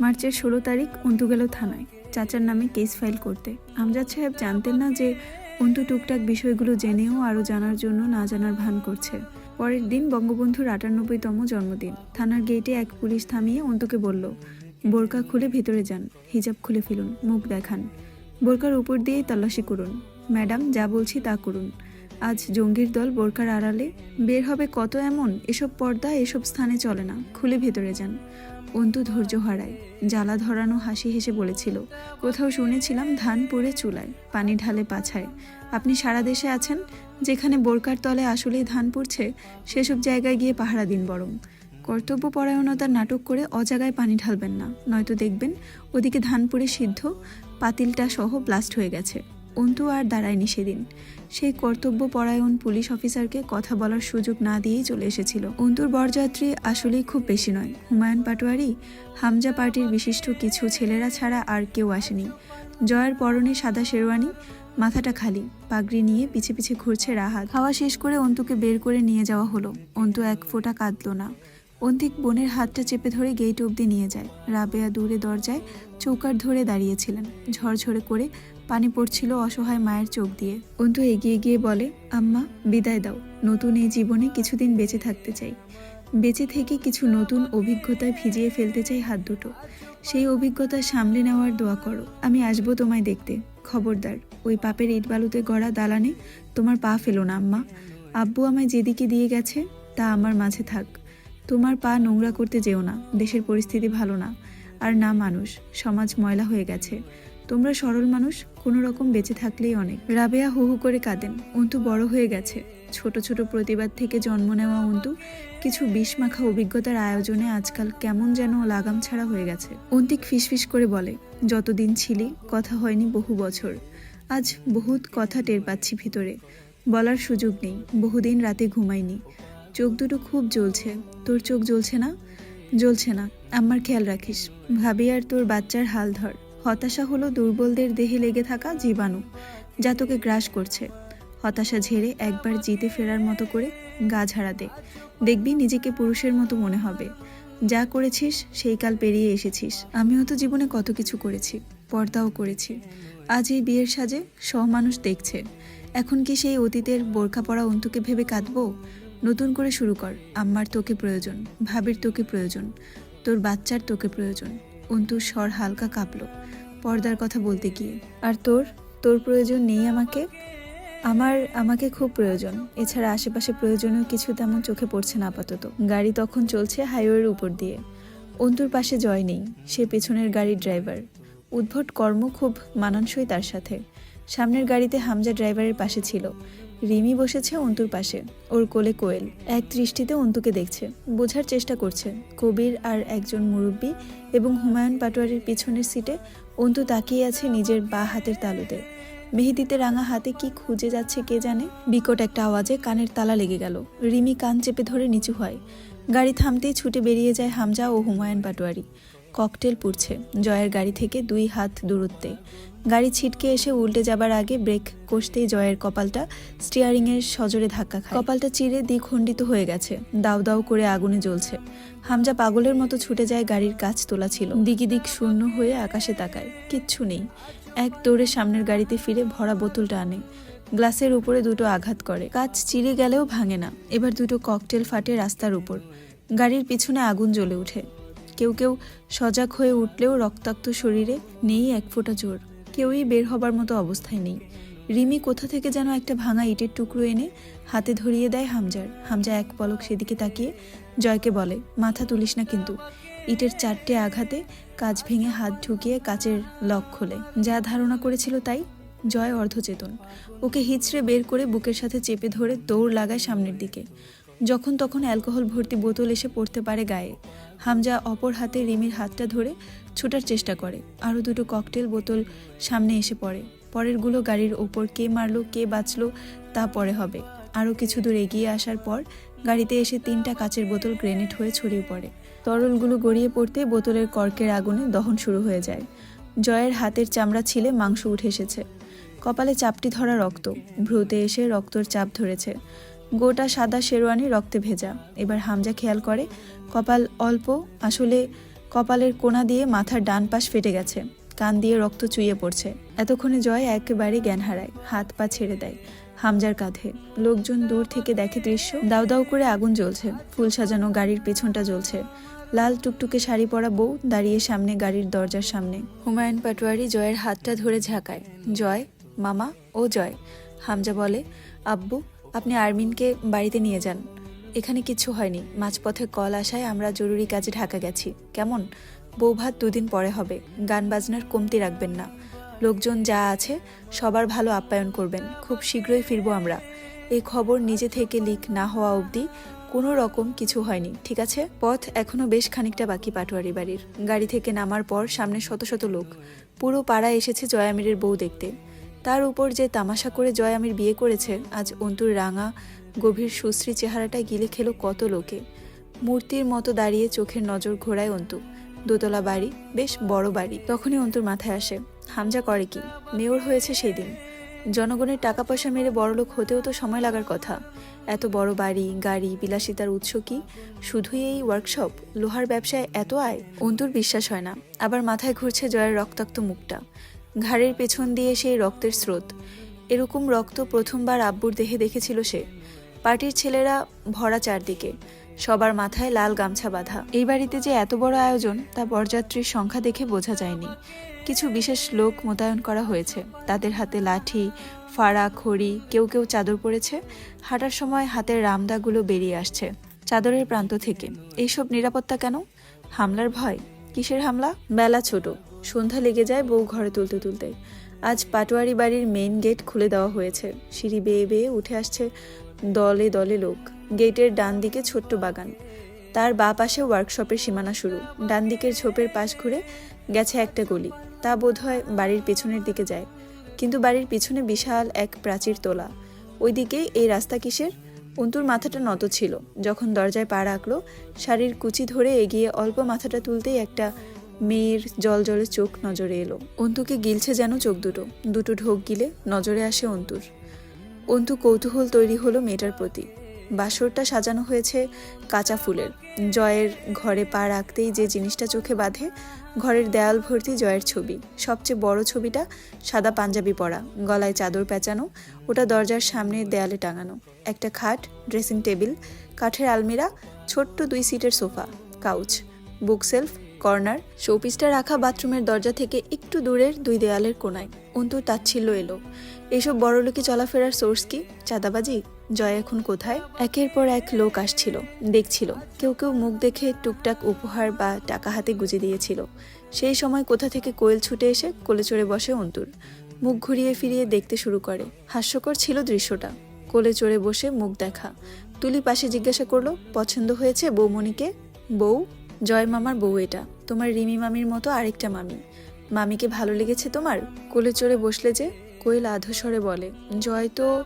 মার্চের ষোলো তারিখ অন্তু গেল থানায়। চাচার নামে কেস ফাইল করতে। আমজাদ সাহেব জানতেন না যে অন্তু টুকটাক বিষয়গুলো জেনেও আরও জানার জন্য না জানার ভান করছে। পরের দিন বঙ্গবন্ধুর আটানব্বইতম জন্মদিন। থানার গেটে এক পুলিশ থামিয়ে অন্তুকে বলল, বোরকা খুলে ভেতরে যান, হিজাব খুলে ফেলুন, মুখ দেখান। বোরকার উপর দিয়েই তল্লাশি করুন। ম্যাডাম, যা বলছি তা করুন। আজ জঙ্গির দল বোরকার আড়ালে। বের হবে কত এমন? এসব পর্দা, এসব স্থানে চলে না। খুলে ভেতরে যান। অন্তু ধৈর্য হারায়। জ্বালা ধরানো হাসি হেসে বলেছিল, কোথাও শুনেছিলাম ধান পড়ে চুলায়, পানি ঢালে পাছায়। আপনি সারা দেশে আছেন, যেখানে বোরকার তলে আসলেই ধান পড়ছে, সেসব জায়গায় গিয়ে পাহারা দিন বরং। কর্তব্যপরায়ণতার নাটক করে অজাগায় পানি ঢালবেন না। নয়তো দেখবেন ওদিকে ধান পড়ে সিদ্ধ, পাতিলটা সহ ব্লাস্ট হয়ে গেছে। অন্তু আর দাঁড়ায়নি সেদিন। সেই কর্তব্যপরায়ণ পুলিশ অফিসারকে কথা বলার সুযোগ না দিয়েই চলে এসেছিল। অন্তুর বরযাত্রী আসলেই খুব বেশি নয়। হুমায়ুন পাটোয়ারি, হামজা পার্টির বিশিষ্ট কিছু ছেলেরা ছাড়া আর কেউ আসেনি। জয়ের পরনে সাদা শেরওয়ানি, মাথাটা খালি, পাগড়ি নিয়ে পিছে পিছে ঘুরছে রাহাত। খাওয়া শেষ করে অন্তুকে বের করে নিয়ে যাওয়া হলো। অন্তু এক ফোঁটা কাঁদল না। অন্তিক বোনের হাতটা চেপে ধরে গেট অবধি নিয়ে যায়। রাবেয়া দূরে দরজায় চৌকার ধরে দাঁড়িয়েছিলেন। ঝরঝরে করে পানি পড়ছিল অসহায় মায়ের চোখ দিয়ে। অন্তু এগিয়ে গিয়ে বলে, আম্মা, বিদায় দাও। নতুন এই জীবনে কিছুদিন বেঁচে থাকতে চাই। বেঁচে থেকে কিছু নতুন অভিজ্ঞতায় ভিজিয়ে ফেলতে চাই হাত দুটো। সেই অভিজ্ঞতা সামলে নেওয়ার দোয়া করো। আমি আসব তোমায় দেখতে। খবরদার, ওই পাপের ইট বালুতে গড়া দালানে তোমার পা ফেলো না, আম্মা। আব্বু আমায় যেদিকে দিয়ে গেছে, তা আমার মাঝে থাক। তোমার পা নোংরা করতে যেও না, দেশের পরিস্থিতি ভালো না। আর না মানুষ, সমাজ ময়লা হয়ে গেছে। তোমরা সরল মানুষ, কোনো রকম বেঁচে থাকলেই অনেক। রাবেয়া হু হু করে কাঁদেন, অন্তু বড় হয়ে গেছে। ছোট ছোট প্রতিবাদ থেকে জন্ম নেওয়া অন্তু, কিছু বিষমাখা অভিজ্ঞতার আয়োজনে আজকাল কেমন যেন লাগাম ছাড়া হয়ে গেছে। অন্তিক ফিসফিস করে বলে, যতদিন ছিলি, কথা হয়নি বহু বছর। আজ বহুত কথা টের পাচ্ছি ভিতরে। বলার সুযোগ নেই, বহুদিন রাতে ঘুমাইনি। চোখ দুটো খুব জ্বলছে। তোর চোখ জ্বলছে না? জ্বলছে না। আমার খেয়াল রাখিস। ভাবি আর তোর বাচ্চার হাল ধর। হতাশা হলো দুর্বলদের দেহে লেগে থাকা জীবাণু, যা তোকে গ্রাস করছে। হতাশা ঝেড়ে একবার জিতে ফেরার মতো করে গা ঝাড়া দে। দেখবি নিজেকে পুরুষের মতো মনে হবে। যা করেছিস, সেই কাল পেরিয়ে এসেছিস। আমিও তো জীবনে কত কিছু করেছি, পর্দাও করেছি। আজ এই বিয়ের সাজে সহ মানুষ দেখছে। এখন কি সেই অতীতের বোরখা পরা অন্তুকে ভেবে কাঁদবো? নতুন করে শুরু কর। আম্মার তোকে প্রয়োজন, ভাবির তোকে প্রয়োজন, তোর বাচ্চার তোকে প্রয়োজন। অন্তুর স্বর হালকা কাঁপলো, পর্দার কথা বলতে গিয়ে। আর তোর? তোর প্রয়োজন নেই আমাকে? আমার, আমাকে খুব প্রয়োজন। এছাড়া আশেপাশে প্রয়োজনীয় কিছু তেমন চোখে পড়ছে না আপাতত। গাড়ি তখন চলছে হাইওয়ের উপর দিয়ে। অন্তুর পাশে জয় নেই, সে পেছনের গাড়ির ড্রাইভার। উদ্ভট কর্ম খুব মানানসই তার সাথে। সামনের গাড়িতে হামজা ড্রাইভারের পাশে ছিল। রিমি বসেছে অন্তুর পাশে। ওর কোলে কোয়েল। এক দৃষ্টিতে অন্তুকে দেখছে। বোঝার চেষ্টা করছে। কবির আর একজন মুরব্বী এবং হুমায়ুন পাটোয়ারির পিছনের সিটে অন্তু তাকিয়ে আছে নিজের বা হাতের তালুতে। মেহেদিতে রাঙা হাতে কি খুঁজে যাচ্ছে কে জানে? বিকট একটা আওয়াজে কানের তালা লেগে গেল। রিমি কান চেপে ধরে নিচু হয়। গাড়ি থামতেই ছুটে বেরিয়ে যায় হামজা ও হুমায়ুন পাটোয়ারি। ককটেল পুড়ছে জয়ের গাড়ি থেকে দুই হাত দূরত্বে। গাড়ি ছিটকে এসে উল্টে যাবার আগে ব্রেক কষতেই জয়ের কপালটা স্টিয়ারিংয়ের সজোরে ধাক্কা খায়। কপালটা চিরে দ্বিখণ্ডিত হয়ে গেছে, দাউ দাউ করে আগুনে জ্বলছে। হামজা পাগলের মতো ছুটে যায় গাড়ির কাজ তোলা ছিল। দিকি দিক শূন্য হয়ে আকাশে তাকায়, কিচ্ছু নেই। এক দৌড়ে সামনের গাড়িতে ফিরে ভরা বোতলটা আনে। গ্লাসের উপরে দুটো আঘাত করে। কাজ চিরে গেলেও ভাঙে না। এবার দুটো ককটেল ফাটে রাস্তার উপর। গাড়ির পিছনে আগুন জ্বলে ওঠে। কেউ কেউ সজাগ হয়ে উঠলেও রক্তাক্ত শরীরে নেই এক ফোঁটা জোর। কেউই বের হবার মতো অবস্থায় নেই। রিমি কোথা থেকে যেন একটা ভাঙা ইটের টুকরো এনে হাতে ধরিয়ে দেয় হামজার। হামজা এক পলক সেদিকে তাকিয়ে জয়কে বলে, মাথা তুলিস না কিন্তু। ইটের চারটে আঘাতে কাজ ভেঙে হাত ঢুকিয়ে কাচের লক খোলে। যা ধারণা করেছিল তাই। জয় অর্ধচেতন। ওকে হিচড়ে বের করে বুকের সাথে চেপে ধরে দৌড় লাগায় সামনের দিকে। যখন তখন অ্যালকোহল ভর্তি বোতল এসে পড়তে পারে গায়ে। হামজা অপর হাতে রিমির হাতটা ধরে ছোটার চেষ্টা করে। আরও দুটো ককটেল বোতল সামনে এসে পড়ে। পরেরগুলো গাড়ির ওপর কে মারলো, কে বাঁচলো, তা পরে হবে। আরও কিছু দূর এগিয়ে আসার পর গাড়িতে এসে তিনটা কাচের বোতল গ্রেনেড হয়ে ছড়িয়ে পড়ে। তরলগুলো গড়িয়ে পড়তে বোতলের কর্কের আগুনে দহন শুরু হয়ে যায়। জয়ের হাতের চামড়া ছিলে মাংস উঠে এসেছে। কপালে চাপটি ধরা রক্ত। ভ্রুতে এসে রক্তর চাপ ধরেছে। গোটা সাদা শেরওয়ানি রক্তে ভেজা। এবার হামজা খেয়াল করে, কপাল অল্প, আসলে কপালের কোণা দিয়ে মাথার ডান পাশ ফেটে গেছে। কান দিয়ে রক্ত চুইয়ে পড়ছে। এতক্ষণে জয় একেবারে জ্ঞান হারায়, হাত পা ছেড়ে দেয় হামজার কাঁধে। লোকজন দূর থেকে দেখে দৃশ্য। দাউ দাউ করে আগুন জ্বলছে, ফুল সাজানো গাড়ির পেছনটা জ্বলছে। লাল টুকটুকে শাড়ি পরা বউ দাঁড়িয়ে সামনে গাড়ির দরজার সামনে। হুমায়ুন পাটোয়ারি জয়ের হাতটা ধরে ঝাঁকায়। জয়, মামা, ও জয়। হামজা বলে, আব্বু আপনি আরমিনকে বাড়িতে নিয়ে যান। এখানে কিছু হয়নি। মাঝপথে কল আসায় আমরা জরুরি কাজে ঢাকা গেছি। কেমন? বউ ভাত দুদিন পরে হবে। গান বাজনার কমতি রাখবেন না। লোকজন যা আছে, সবার ভালো আপ্যায়ন করবেন। খুব শীঘ্রই ফিরবো আমরা। এই খবর নিজে থেকে লিক না হওয়া অবধি কোনো রকম কিছু হয়নি, ঠিক আছে? পথ এখনও বেশ খানিকটা বাকি পাটোয়ারি বাড়ির। গাড়ি থেকে নামার পর সামনে শত শত লোক। পুরো পাড়া এসেছে জয়ামিরের বউ দেখতে। তার উপর যে তামাশা করে জয়ামির বিয়ে করেছে, আজ অন্তুর রাঙা, গভীর সুশ্রী চেহারাটা গিলে খেলো কত লোকে। মূর্তির মতো দাঁড়িয়ে চোখের নজর ঘোরায় অন্তু। দোতলা বাড়ি, বেশ বড় বাড়ি। তখনই অন্তুর মাথায় আসে, হামজা করে কি? মেয়র হয়েছে সেই দিন জনগণের টাকা পয়সা মেরে বড়লোক হতেও তো সময় লাগার কথা। এত বড় বাড়ি, গাড়ি, বিলাসিতার উৎস কি? শুধুই এই ওয়ার্কশপ লোহার ব্যবসায় এত আয়? অন্তুর বিশ্বাস হয় না। আবার মাথায় ঘুরছে জয়ের রক্তাক্ত মুখটা। ঘাড়ের পেছন দিয়ে সেই রক্তের স্রোত। এরকম রক্ত প্রথমবার আব্বুর দেহে দেখেছিল সে। পার্টির ছেলেরা ভরা চারদিকে, সবার মাথায় লাল গামছা বাঁধা। এই বাড়িতে যে এত বড় আয়োজন, তা বরযাত্রীর সংখ্যা দেখে বোঝা যায়নি। কিছু বিশেষ লোক মোতায়েন করা হয়েছে। তাদের হাতে লাঠি, ফাড়া, খড়ি, কেউ কেউ চাদর পরেছে। হাঁটার সময় হাতের রামদাগুলো বেরিয়ে আসছে, চাদরের প্রান্ত থেকে। এইসব নিরাপত্তা কেন? হামলার ভয়? কিসের হামলা? বেলা ছোট। সন্ধ্যা লেগে যায় বউ ঘরে তুলতে তুলতে। আজ পাটোয়ারি বাড়ির মেইন গেট খুলে দেওয়া হয়েছে। সিঁড়ি বেয়ে বেয়ে উঠে আসছে দলে দলে লোক। গেটের ডান দিকে ছোট্ট বাগান। তার বা পাশে ওয়ার্কশপের সীমানা শুরু। ডান দিকের ঝোপের পাশ ঘুরে গেছে একটা গলি। তা বোধহয় বাড়ির পেছনের দিকে যায়। কিন্তু বাড়ির পিছনে বিশাল এক প্রাচীর তোলা। ওইদিকে এই রাস্তা কিসের? অন্তুর মাথাটা নত ছিল। যখন দরজায় পা রাখল, শাড়ির কুচি ধরে এগিয়ে অল্প মাথাটা তুলতেই একটা মেয়ের জল জলে চোখ নজরে এলো। অন্তুকে গিলছে যেন চোখ দুটো। দুটো ঢোক গিলে নজরে আসে অন্তুর। অন্তু কৌতূহল তৈরি হলো মেয়েটার প্রতি। বাসরটা সাজানো হয়েছে কাঁচা ফুলের। জয়ের ঘরে পা রাখতেই যে জিনিসটা চোখে বাঁধে, ঘরের দেয়াল ভর্তি জয়ের ছবি। সবচেয়ে বড় ছবিটা সাদা পাঞ্জাবি পরা, গলায় চাদর পেঁচানো, ওটা দরজার সামনের দেয়ালে টাঙানো। একটা খাট, ড্রেসিং টেবিল, কাঠের আলমিরা, ছোট্ট দুই সিটের সোফা, কাউচ, বুকসেলফ কর্নার, শোপিসটা রাখা বাথরুমের দরজা থেকে একটু দূরের দুই দেয়ালের কোনায়। অন্তু তাচ্ছিল্য এলো। এসব বড়লোকি চলাফেরার সোর্স কি? চাঁদাবাজি? জয় এখন কোথায়? একের পর এক লোক আসছিল, দেখছিল। কেউ কেউ মুখ দেখে টুকটাক উপহার বা টাকা হাতে গুজে দিয়েছিল। সেই সময় কোথা থেকে কোয়েল ছুটে এসে কোলে চড়ে বসে অন্তুর। মুখ ঘুরিয়ে ফিরিয়ে দেখতে শুরু করে। হাস্যকর ছিল দৃশ্যটা। কোলে চড়ে বসে মুখ দেখা। তুলি পাশে জিজ্ঞাসা করল, পছন্দ হয়েছে বৌমণিকে? বউ? জয় মামার বউ এটা। তোমার রিমি মামির মতো আরেকটা মামি। মামিকে ভালো লেগেছে তোমার? কোলে চড়ে বসলে যে কোয়েল আধস্বরে বলে, জয় তো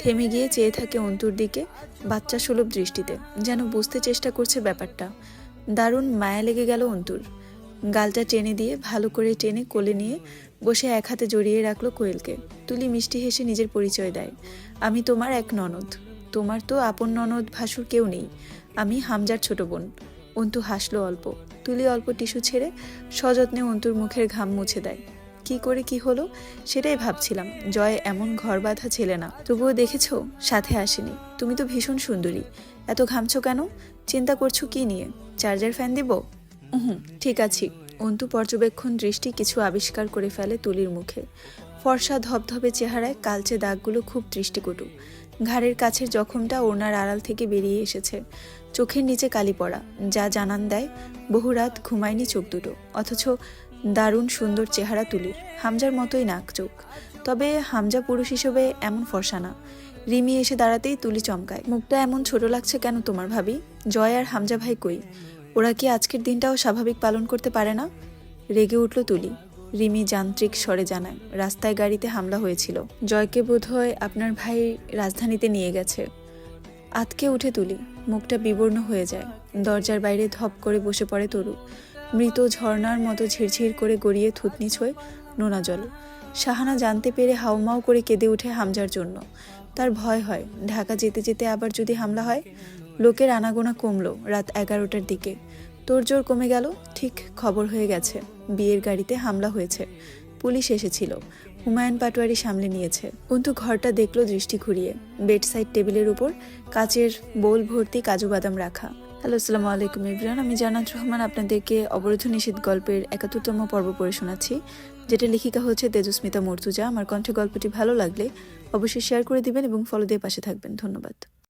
থেমে গিয়ে চেয়ে থাকে অন্তুর দিকে, বাচ্চা সুলভ দৃষ্টিতে, যেন বুঝতে চেষ্টা করছে ব্যাপারটা। দারুণ মায়া লেগে গেল অন্তুর। গালটা টেনে দিয়ে ভালো করে টেনে কোলে নিয়ে বসে এক হাতে জড়িয়ে রাখল কোয়েলকে। তুলি মিষ্টি হেসে নিজের পরিচয় দেয়, আমি তোমার এক ননদ। তোমার তো আপন ননদ ভাসুর কেউ নেই। আমি হামজার ছোট বোন। অন্তু হাসলো অল্প। তুলি অল্প টিস্যু ছেড়ে সযত্নে অন্তুর মুখের ঘাম মুছে দেয়। কি করে কি হলো? সেটাই ভাবছিলাম। জয় এমন ঘর বাঁধা ছেলে না। তবুও দেখেছ? সাথে আসেনি। তুমি তো ভীষণ সুন্দরী। এত ঘামছো কেন? চিন্তা করছ কি নিয়ে? চার্জার ফ্যান দিব? হুম ঠিক আছি। অন্তু পর্যবেক্ষণ দৃষ্টি কিছু আবিষ্কার করে ফেলে তুলির মুখে। ফর্সা ধবধবে চেহারায় কালচে দাগগুলো খুব দৃষ্টিকটু। ঘাড়ের কাছের জখমটা ওনার আড়াল থেকে বেরিয়ে এসেছে। চোখের নিচে কালি পড়া, যা জানান দেয়, বহু রাত ঘুমায়নি চোখ দুটো, অথচ দারুণ সুন্দর চেহারা তুলির। হামজার মতোই নাক চোখ। তবে হামজা পুরুষ হিসেবে এমন ফর্সা না। রিমি এসে দাঁড়াতেই তুলি চমকায়। মুখটা এমন ছোট লাগছে কেন তোমার ভাবি? জয় আর হামজা ভাই কই? ওরা কি আজকের দিনটাও স্বাভাবিক পালন করতে পারে না? রেগে উঠল তুলি। রিমি যান্ত্রিক স্বরে জানায়, রাস্তায় গাড়িতে হামলা হয়েছিল। জয়কে বোধহয় আপনার ভাই রাজধানীতে নিয়ে গেছে। আতকে উঠে তুলি, মুখটা বিবর্ণ হয়ে যায়। দরজার বাইরে ধপ করে বসে পড়ে তরু। মৃত ঝর্নার মতো ঝিরঝির করে গড়িয়ে থুতনি ছোয় নোনা জল শাহানা জানতে পেরে হাউমাউ করে কেঁদে উঠে হামজার জন্য। তার ভয় হয়, ঢাকা যেতে যেতে আবার যদি হামলা হয়? লোকের আনাগোনা কমলো রাত এগারোটার দিকে। তোড়জোড় কমে গেল? ঠিক খবর হয়ে গেছে। বিয়ের গাড়িতে হামলা হয়েছে। পুলিশ এসেছিল। হুমায়ুন পাটোয়ারি সামলে নিয়েছে। কিন্তু ঘরটা দেখল দৃষ্টি ঘুরিয়ে। বেড সাইড টেবিলের উপর কাচের বোল ভর্তি কাজু বাদাম রাখা। হ্যালো, আসসালামু আলাইকুম ইব্রান আমি জানাত রহমান আপনাদেরকে অবরোধ নিষেধ গল্পের একাত্তরতম পর্ব পড়ে শোনাচ্ছি। যেটা লেখিকা হচ্ছে তেজস্মিতা মর্তুজা। আমার কণ্ঠে গল্পটি ভালো লাগলে অবশ্যই শেয়ার করে দিবেন এবং ফলো দিয়ে পাশে থাকবেন। ধন্যবাদ।